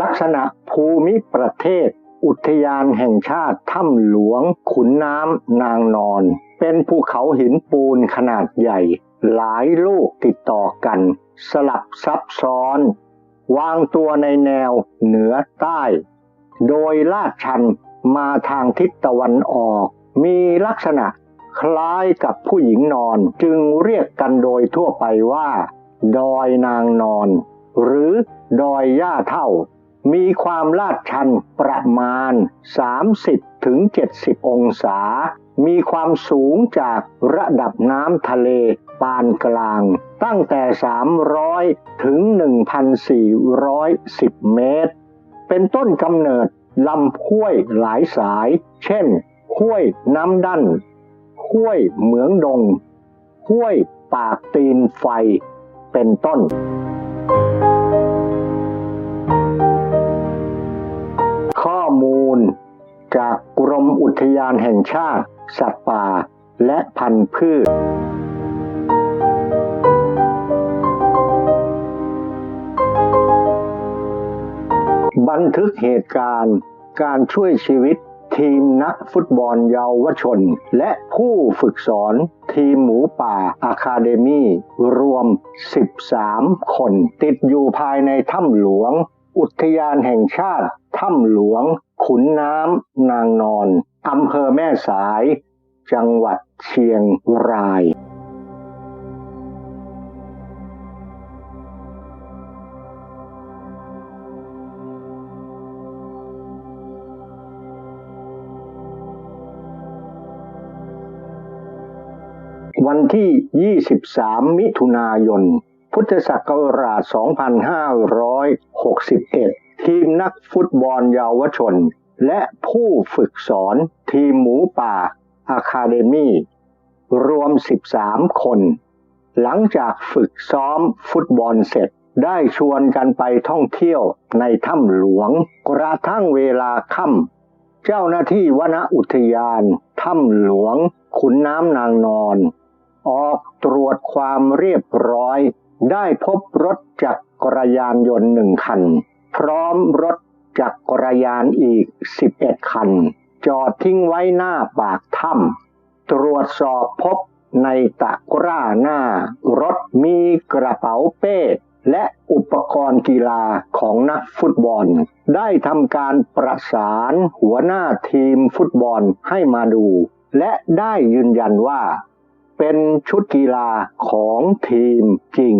ลักษณะภูมิประเทศ อุทยานแห่งชาติถ้ำหลวง ขุนน้ำนางนอน เป็นภูเขาหินปูนขนาดใหญ่ หลายลูกติดต่อกัน สลับซับซ้อน วางตัวในแนวเหนือใต้ โดยลาดชันมาทางทิศตะวันออก มีลักษณะคล้ายกับผู้หญิงนอนจึงเรียกกันโดยทั่วไปว่า ดอยนางนอน หรือดอยย่าเท่า มีความลาดชันประมาณ30ถึง70 องศา มีความสูงจากระดับน้ำทะเลปานกลาง ตั้งแต่ 300 ถึง 1,410 เมตร เป็นต้นกำเนิดลำห้วยหลายสาย เช่น ห้วยน้ำดั้นห้วยเหมืองดง ห้วยปากตีนไฟ เป็นต้น มูล จากกรมอุทยานแห่งชาติ สัตว์ป่า และพันธุ์พืช บันทึกเหตุการณ์การช่วยชีวิตทีมนักฟุตบอลเยาวชน และผู้ฝึกสอนทีมหมูป่าอะคาเดมี่รวม 13 คน ติดอยู่ภายในถ้ำหลวง อุทยานแห่งชาติถ้ำหลวง ขุนน้ำนางนอนอำเภอแม่สาย จังหวัดเชียงรายวันที่ 23 มิถุนายน พุทธศักราช 2561 ทีมนักฟุตบอลเยาวชน และผู้ฝึกสอนทีมหมูป่าอะคาเดมี่รวม 13 คน หลังจากฝึกซ้อมฟุตบอลเสร็จได้ชวนกันไปท่องเที่ยวในถ้ำหลวง กระทั่งเวลาค่ำเจ้าหน้าที่วนอุทยานถ้ำหลวง ขุนน้ำนางนอน ออกตรวจความเรียบร้อย ได้พบรถจักรยานยนต์หนึ่งคัน พร้อมรถ จักรยานอีก 11 คัน จอดทิ้งไว้หน้าปากถ้ำตรวจสอบพบในตะกร้าหน้า รถมีกระเป๋าเป้ และอุปกรณ์กีฬาของนักฟุตบอล ได้ทำการประสานหัวหน้าทีมฟุตบอลให้มาดู และได้ยืนยันว่า เป็นชุดกีฬาของทีมจริง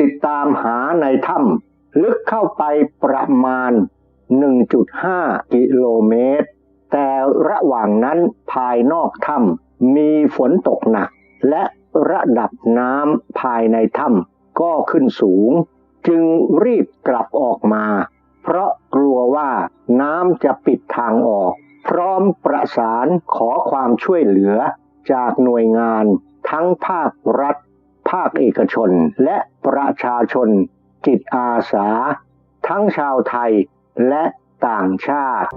ติดตามหาในถ้ำลึกเข้าไปประมาณ 1.5 กิโลเมตร แต่ระหว่างนั้นภายนอกถ้ำมีฝนตกหนัก และระดับน้ำภายในถ้ำก็ขึ้นสูง จึงรีบกลับออกมา เพราะกลัวว่าน้ำจะปิดทางออก พร้อมประสานขอความช่วยเหลือจากหน่วยงานทั้งภาครัฐ ภาคเอกชนและ ประชาชน จิตอาสา ทั้งชาวไทยและต่างชาติ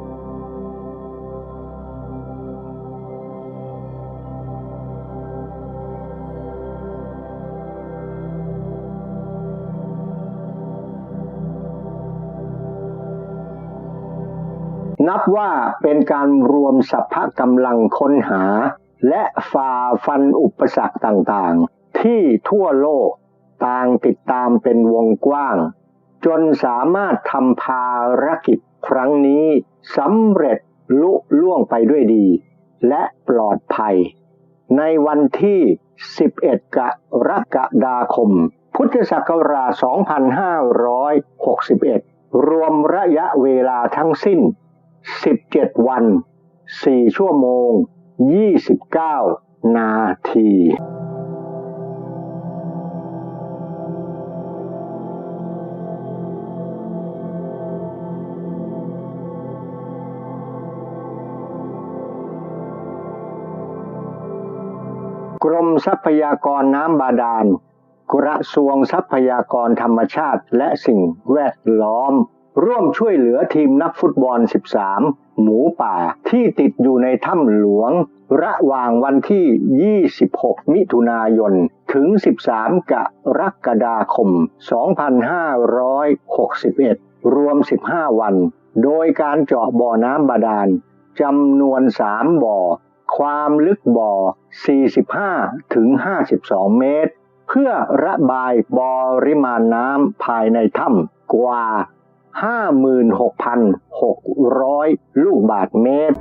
นับว่าเป็นการรวมสัพพะกำลังค้นหา และฝ่าฟันอุปสรรคต่างๆ ที่ทั่วโลก ต่างติดตามเป็นวงกว้าง จนสามารถทำภารกิจครั้งนี้สำเร็จลุล่วงไปด้วยดี และปลอดภัย ในวันที่ 11 กรกฎาคม พุทธศักราช 2561 รวมระยะเวลาทั้งสิ้น 17 วัน 4 ชั่วโมง 29 นาที รมทรัพยากรน้ำบาดาล กระทรวงทรัพยากรธรรมชาติและสิ่งแวดล้อม ร่วมช่วยเหลือทีมนักฟุตบอล 13 หมูป่าที่ติดอยู่ในถ้ำหลวง ระหว่างวันที่ 26 มิถุนายน ถึง 13 กรกฎาคม 2561 รวม 15 วัน โดยการเจาะบ่อน้ำบาดาลจำนวน 3 บ่อ ความลึกบ่อ 45 ถึง 52 เมตร เพื่อระบายปริมาณน้ำภายในถ้ำกว่า 56,600 ลูกบาทเมตร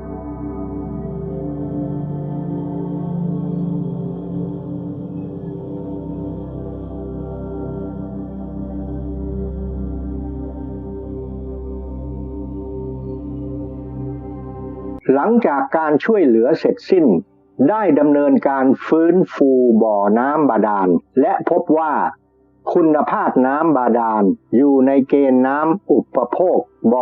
หลังจากการช่วยเหลือเสร็จสิ้น ได้ดำเนินการฟื้นฟูบ่อน้ำบาดาล และพบว่าคุณภาพน้ำบาดาลอยู่ในเกณฑ์น้ำอุปโภค บ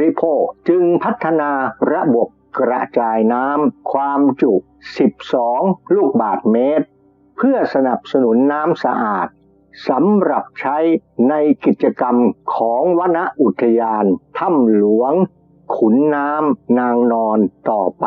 ริโภค จึงพัฒนาระบบกระจายน้ำความจุ 12 ลูกบาทเมตร เพื่อสนับสนุนน้ำสะอาดสำหรับใช้ในกิจกรรมของวนอุทยานถ้ำหลวง ขุนน้ำนางนอนต่อไป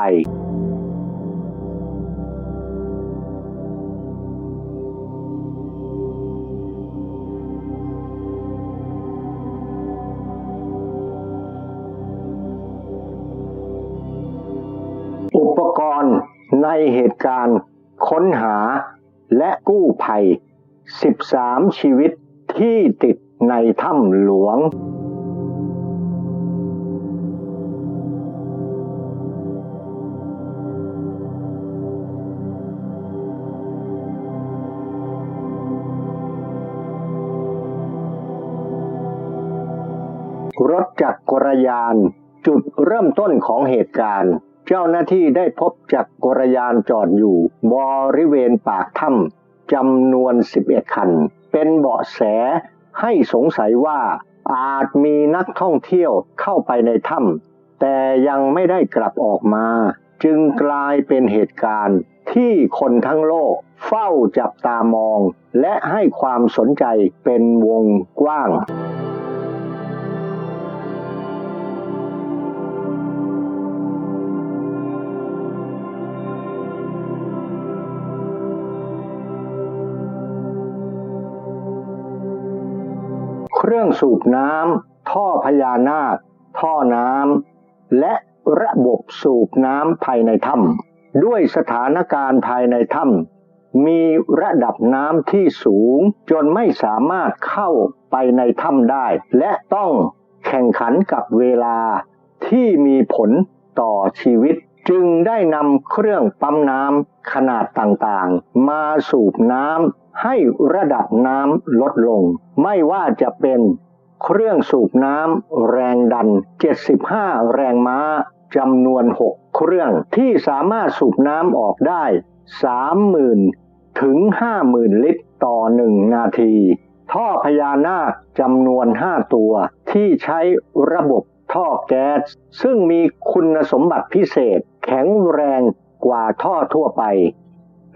อุปกรณ์ในเหตุการณ์ค้นหาและกู้ภัย 13 ชีวิตที่ติดในถ้ำหลวง รถจักรยาน จุดเริ่มต้นของเหตุการณ์ เจ้าหน้าที่ได้พบจักรยานจอดอยู่ บริเวณปากถ้ำจำนวน 11 คัน เป็นเบาะแสให้สงสัยว่าอาจมีนักท่องเที่ยวเข้าไปในถ้ำแต่ยังไม่ได้กลับออกมา จึงกลายเป็นเหตุการณ์ที่คนทั้งโลกเฝ้าจับตามอง และให้ความสนใจเป็นวงกว้าง เครื่องสูบน้ำท่อพญานาค ท่อน้ำและระบบสูบน้ำภายในถ้ำด้วยสถานการณ์ภายในถ้ำมีระดับน้ำที่สูงจนไม่สามารถเข้าไปในถ้ำได้ และต้องแข่งขันกับเวลาที่มีผลต่อชีวิต จึงได้นำเครื่องปั๊มน้ำขนาดต่างๆ มาสูบน้ำ ให้ระดับน้ำลดลง ไม่ว่าจะเป็นเครื่องสูบน้ำแรงดัน 75 แรงม้าจำนวน 6 เครื่องที่สามารถสูบน้ำออกได้ 30,000 ถึง 50,000 ลิตรต่อ 1 นาที ท่อพญานาคจำนวน 5 ตัว ที่ใช้ระบบท่อแก๊ส ซึ่งมีคุณสมบัติพิเศษแข็งแรงกว่าท่อทั่วไป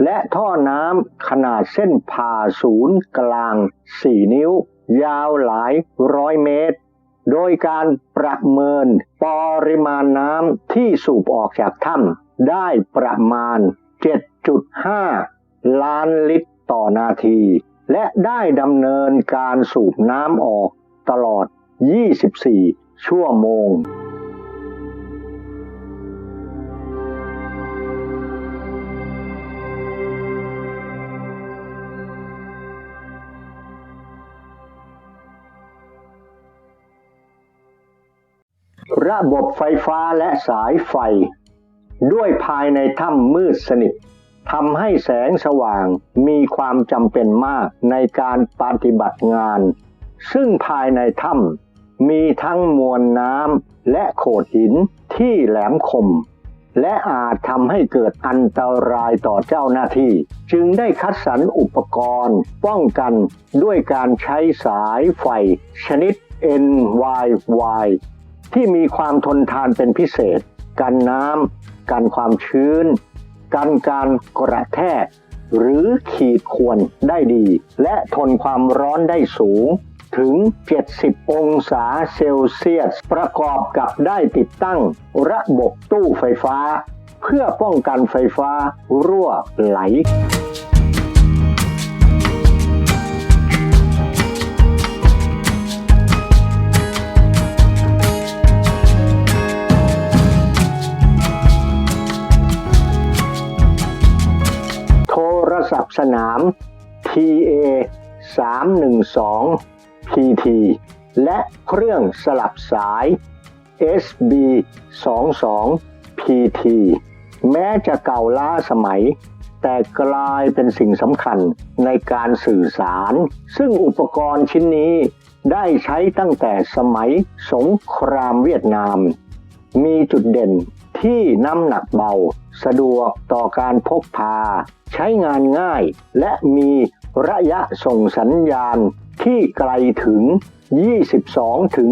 และท่อน้ำขนาดเส้นผ่าศูนย์กลาง 4 นิ้ว ยาวหลายร้อยเมตร โดยการประเมินปริมาณน้ำที่สูบออกจากถ้ำได้ประมาณ 7.5 ล้านลิตรต่อนาที และได้ดำเนินการสูบน้ำออกตลอด 24 ชั่วโมง ระบบไฟฟ้าและสายไฟ ด้วยภายในถ้ำมืดสนิททำให้แสงสว่างมีความจำเป็นมากในการปฏิบัติงาน ซึ่งภายในถ้ำมีทั้งมวลน้ำและโขดหินที่แหลมคม และอาจทำให้เกิดอันตรายต่อเจ้าหน้าที่ จึงได้คัดสรรอุปกรณ์ ป้องกันด้วยการใช้สายไฟ ชนิด NYY ที่มีความทนทานเป็นพิเศษ กันน้ำกันความชื้น กันการกระแทก หรือขีดข่วนได้ดี และทนความร้อนได้สูงถึง 70 องศาเซลเซียส ประกอบกับได้ติดตั้งระบบตู้ไฟฟ้า เพื่อป้องกันไฟฟ้ารั่วไหล ศัพท์สนาม TA 312 PT และเครื่องสลับสาย SB 22 PT แม้จะเก่าล้าสมัย แต่กลายเป็นสิ่งสำคัญในการสื่อสาร ซึ่งอุปกรณ์ชิ้นนี้ได้ใช้ตั้งแต่สมัยสงครามเวียดนาม มีจุดเด่น ที่น้ำหนักเบา สะดวกต่อการพกพา ใช้งานง่าย และมีระยะส่งสัญญาณที่ไกลถึง 22 ถึง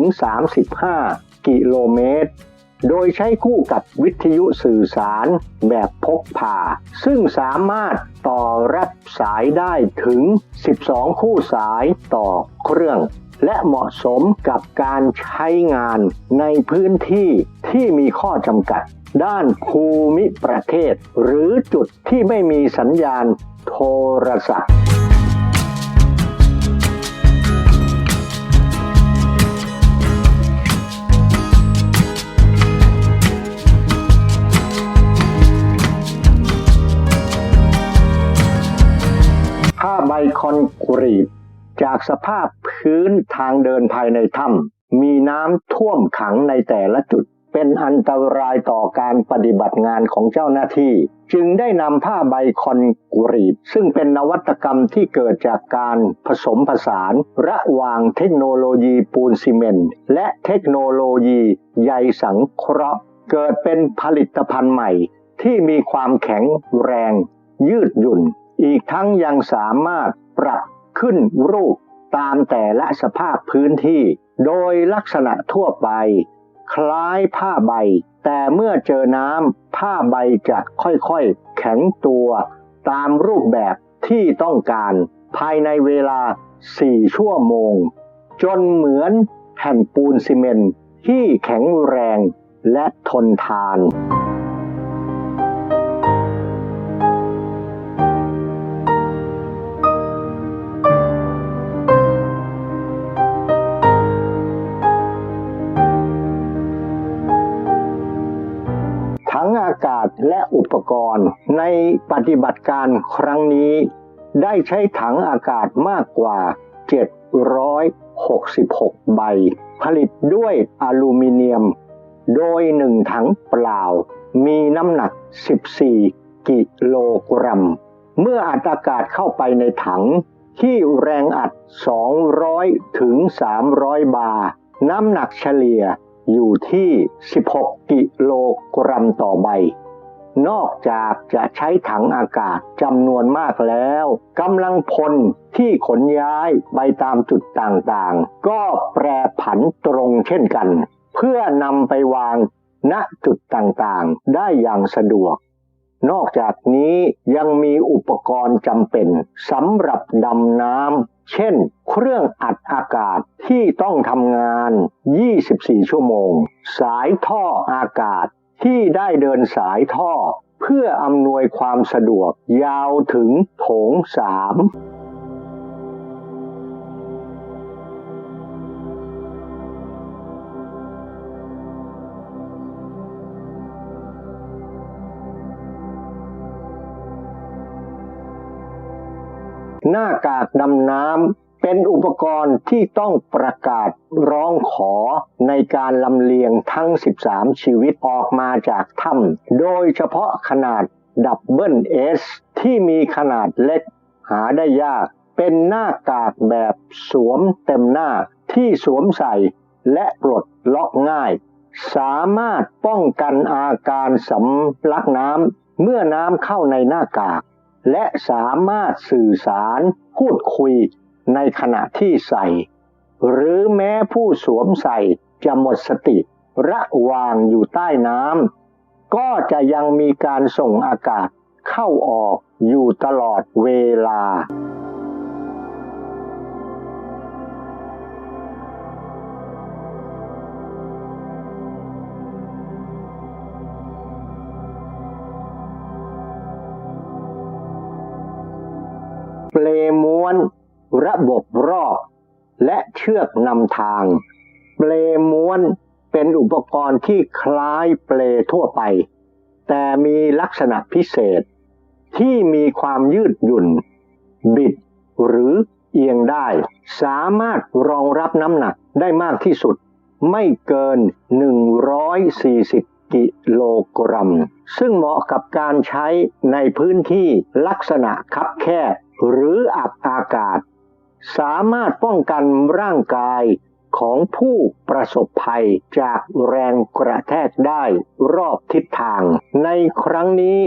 35 กิโลเมตร โดยใช้คู่กับวิทยุสื่อสารแบบพกพา ซึ่งสามารถต่อรับสายได้ถึง 12 คู่สายต่อเครื่อง และเหมาะสมกับการใช้งานในพื้นที่ที่มีข้อจำกัด ด้านภูมิประเทศ หรือจุดที่ไม่มีสัญญาณโทรศัพท์ผ้าใบคอนกรีตจากสภาพพื้นทางเดินภายในถ้ำมีน้ำท่วมขังในแต่ละจุด เป็นอันตรายต่อการปฏิบัติงานของเจ้าหน้าที่ จึงได้นำผ้าใบคอนกรีต ซึ่งเป็นนวัตกรรมที่เกิดจากการผสมผสาน ระหว่างเทคโนโลยีปูนซีเมนต์และเทคโนโลยีใยสังเคราะห์ เกิดเป็นผลิตภัณฑ์ใหม่ ที่มีความแข็งแรง ยืดหยุ่น อีกทั้งยังสามารถปรับขึ้นรูปตามแต่ละสภาพพื้นที่ โดยลักษณะทั่วไป คล้ายผ้าใบ แต่เมื่อเจอน้ำผ้าใบจะค่อยๆ แข็งตัวตามรูปแบบที่ต้องการ ภายในเวลา 4 ชั่วโมง จนเหมือนแผ่นปูนซีเมนที่แข็งแรงและทนทาน และอุปกรณ์ ในปฏิบัติการครั้งนี้ ได้ใช้ถังอากาศมากกว่า 766 ใบ ผลิตด้วยอลูมิเนียม โดยหนึ่งถังเปล่า มีน้ำหนัก 14 กิโลกรัม เมื่ออัดอากาศเข้าไปในถัง ที่แรงอัด 200 ถึง 300 บาร์น้ำหนักเฉลี่ยอยู่ที่ 16 กิโลกรัมต่อใบ นอกจากจะใช้ถังอากาศจำนวนมากแล้วกำลังพลที่ขนย้ายไปตามจุดต่างๆ ก็แปรผันตรงเช่นกัน เพื่อนำไปวางณจุดต่างๆ ได้อย่างสะดวก นอกจากนี้ยังมีอุปกรณ์จำเป็นสำหรับดำน้ำเช่น เครื่องอัดอากาศที่ต้องทำงาน 24 ชั่วโมง สายท่ออากาศ ที่ได้เดินสายท่อ เพื่ออำนวยความสะดวกยาวถึงโถงสามหน้ากากดำน้ำ เป็นอุปกรณ์ที่ต้องประกาศร้องขอในการลำเลียงทั้ง 13 ชีวิตออกมาจากถ้ำโดยเฉพาะขนาดดับเบิลเอสที่มีขนาดเล็กหาได้ยาก เป็นหน้ากากแบบสวมเต็มหน้าที่สวมใส่และปลดล็อกง่าย สามารถป้องกันอาการสำลักน้ำเมื่อน้ำเข้าในหน้ากาก และสามารถสื่อสารพูดคุย ในขณะที่ใส่ หรือแม้ผู้สวมใส่จะหมดสติ ระวางอยู่ใต้น้ำก็จะยังมีการส่งอากาศเข้าออกอยู่ตลอดเวลา เปลม้วน ระบบรอบและเชือกนำทาง เปลม้วนเป็นอุปกรณ์ที่คล้ายเปลทั่วไป แต่มีลักษณะพิเศษ ที่มีความยืดหยุ่น บิดหรือเอียงได้ สามารถรองรับน้ำหนักได้มากที่สุด ไม่เกิน 140 กิโลกรัม ซึ่งเหมาะกับการใช้ในพื้นที่ลักษณะคับแคบหรืออับอากาศ สามารถป้องกันร่างกายของผู้ประสบภัยจากแรงกระแทกได้รอบทิศทาง ในครั้งนี้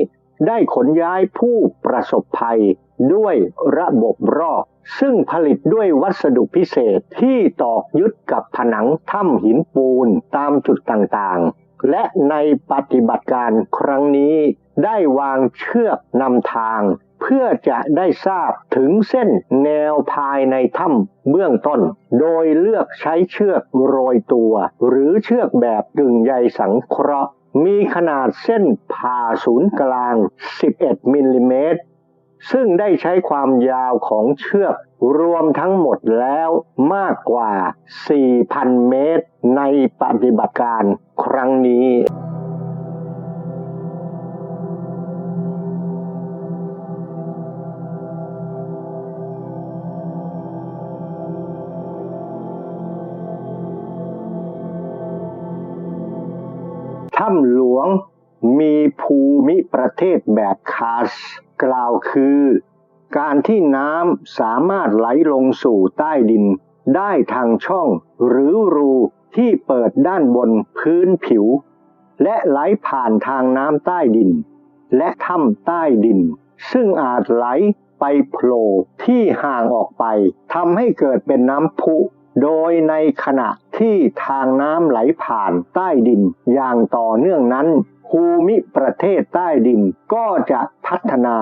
ได้ขนย้ายผู้ประสบภัยด้วยระบบรอบซึ่งผลิตด้วยวัสดุพิเศษที่ตอกยึดกับผนังถ้ำหินปูนตามจุดต่างๆ และในปฏิบัติการครั้งนี้ได้วางเชือกนำทาง เพื่อจะได้ทราบถึงเส้นแนวภายในถ้ำเบื้องต้น โดยเลือกใช้เชือกโรยตัว หรือเชือกแบบกึ่งใยสังเคราะห์ มีขนาดเส้นผ่าศูนย์กลาง 11 มิลลิเมตร ซึ่งได้ใช้ความยาวของเชือกรวมทั้งหมดแล้วมากกว่า 4,000 เมตรในปฏิบัติการครั้งนี้ มีภูมิประเทศแบบคาส กล่าวคือ การที่น้ำสามารถไหลลงสู่ใต้ดิน ได้ทางช่องหรือรูที่เปิดด้านบนพื้นผิว และไหลผ่านทางน้ำใต้ดิน และถ้ำใต้ดิน ซึ่งอาจไหลไปโผล่ที่ห่างออกไปทำให้เกิดเป็นน้ำพุ โดยในขณะที่ทางน้ำไหลผ่านใต้ดินอย่างต่อเนื่องนั้น ภูมิประเทศใต้ดินก็จะพัฒนา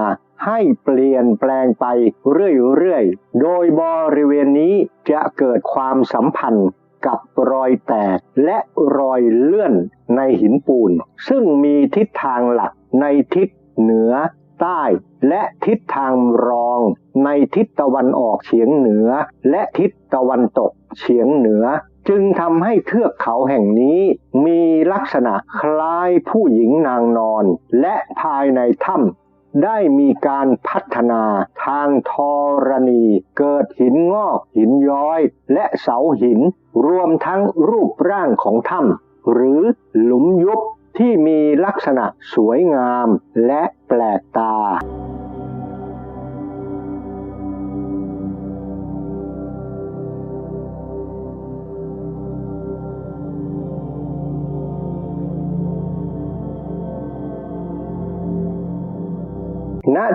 ให้เปลี่ยนแปลงไปเรื่อยๆ โดยบริเวณนี้จะเกิดความสัมพันธ์กับรอยแตกและรอยเลื่อนในหินปูน ซึ่งมีทิศทางหลักในทิศเหนือใต้ และทิศทางรองในทิศตะวันออกเฉียงเหนือ และทิศตะวันตกเฉียงเหนือ จึงทำให้เทือกเขาแห่งนี้มีลักษณะคล้ายผู้หญิงนางนอน และภายในถ้ำได้มีการพัฒนาทางธรณี เกิดหินงอกหินย้อย และเสาหิน รวมทั้งรูปร่างของถ้ำหรือหลุมยุบที่มีลักษณะสวยงามและแปลกตา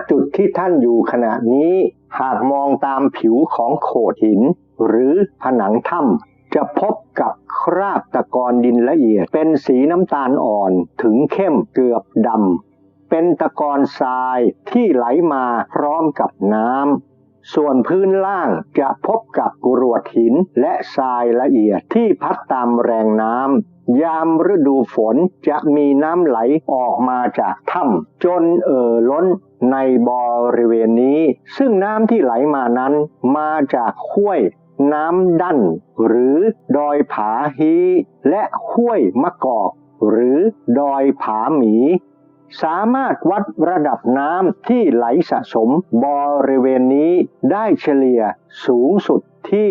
จุดที่ท่านอยู่ขณะนี้ หากมองตามผิวของโขดหิน หรือผนังถ้ำจะพบกับคราบตะกอนดินละเอียด เป็นสีน้ำตาลอ่อนถึงเข้มเกือบดำ เป็นตะกอนทรายที่ไหลมาพร้อมกับน้ำส่วนพื้นล่างจะพบกับกรวดหินและทรายละเอียดที่พัดตามแรงน้ำ ยามฤดูฝนจะมีน้ำไหลออกมาจากถ้ำจนเอ่อล้น ในบริเวณนี้ ซึ่งน้ำที่ไหลมานั้นมาจากห้วยน้ำดั้นหรือดอยผาฮีและห้วยมะกอก หรือดอยผาหมี สามารถวัดระดับน้ำที่ไหลสะสมบริเวณนี้ได้เฉลี่ยสูงสุดที่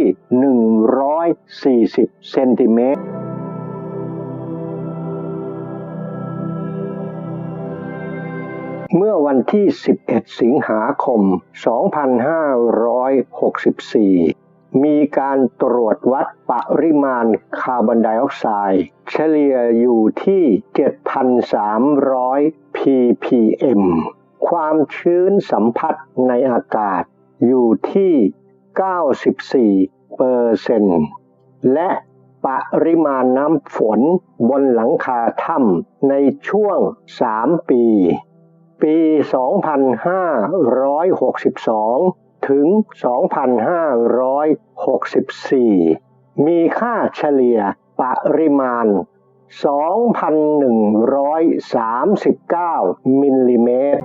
140 เซนติเมตร เมื่อวันที่ 11 สิงหาคม 2564 มีการตรวจวัดปริมาณคาร์บอนไดออกไซด์เฉลี่ยอยู่ที่ 7,300 ppm ความชื้นสัมผัสในอากาศอยู่ที่ 94เปอร์เซนต์และปริมาณน้ำฝนบนหลังคาถ้ำในช่วง 3 ปี ปี 2562 ถึง 2564 มีค่าเฉลี่ยปริมาณ 2,139 มิลลิเมตร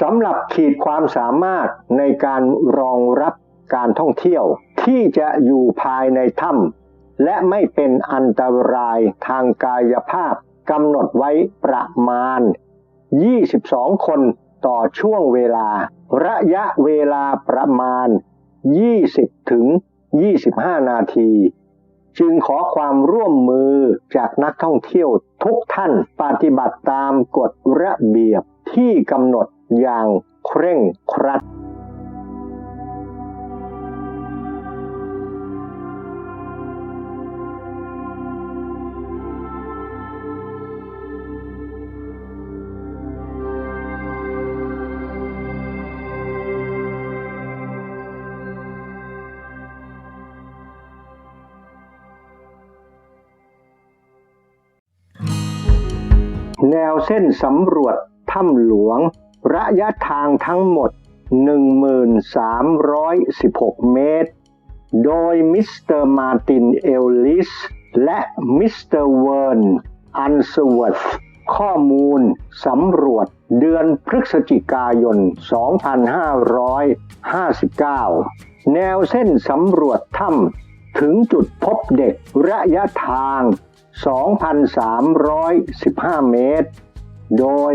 สำหรับขีดความสามารถในการรองรับการท่องเที่ยว ที่จะอยู่ภายในถ้ำและไม่เป็นอันตรายทางกายภาพกำหนดไว้ประมาณ 22 คนต่อช่วงเวลา ระยะเวลาประมาณ 20 ถึง 25 นาที จึงขอความร่วมมือจากนักท่องเที่ยวทุกท่านปฏิบัติตามกฎระเบียบที่กำหนด อย่างเคร่งครัด แนวเส้นสำรวจถ้ำหลวง ระยะทางทั้งหมด 1,316 เมตร โดยมิสเตอร์มาตินเอลลิสและมิสเตอร์เวิร์นอันสว t ข้อมูลสำรวจเดือนพฤศจิกายน 2559 แนวเส้นสำรวจถ้ำถึงจุดพบเด็กระยะทาง 2,315 เมตร โดย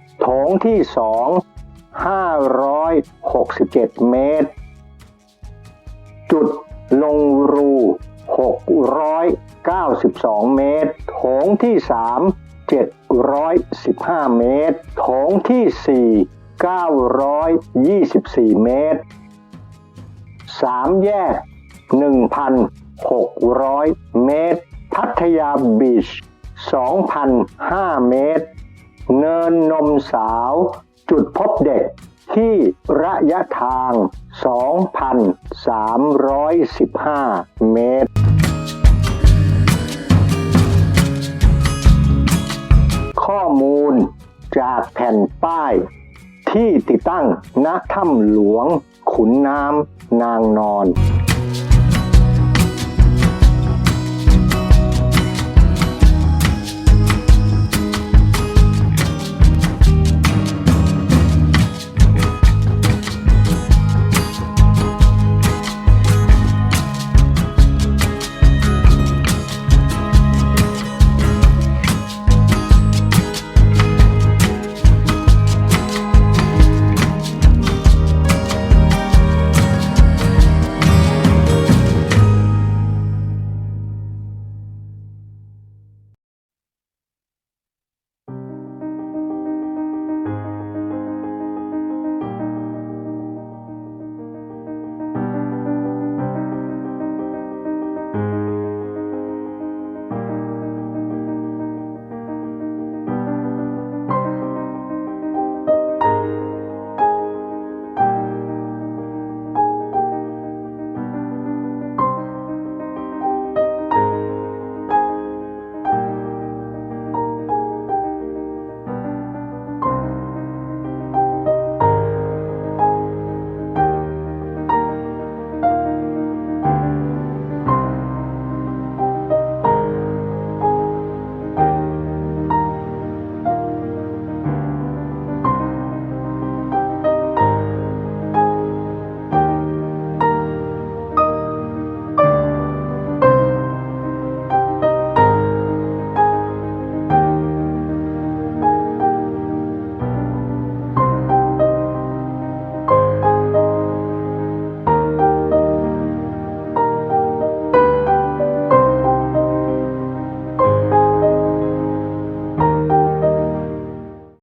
โถงที่สอง567 เมตร จุดลงรู 692 เมตร โถงที่สาม715 เมตร โถงที่สี่924 เมตรสามแยก 1,600 เมตร พัทยาบีช 2,005 เมตร เนินนมสาว จุดพบเด็กที่ระยะทาง 2,315 เมตร ข้อมูลจากแผ่นป้าย ที่ติดตั้งณถ้ำหลวงขุนน้ำนางนอน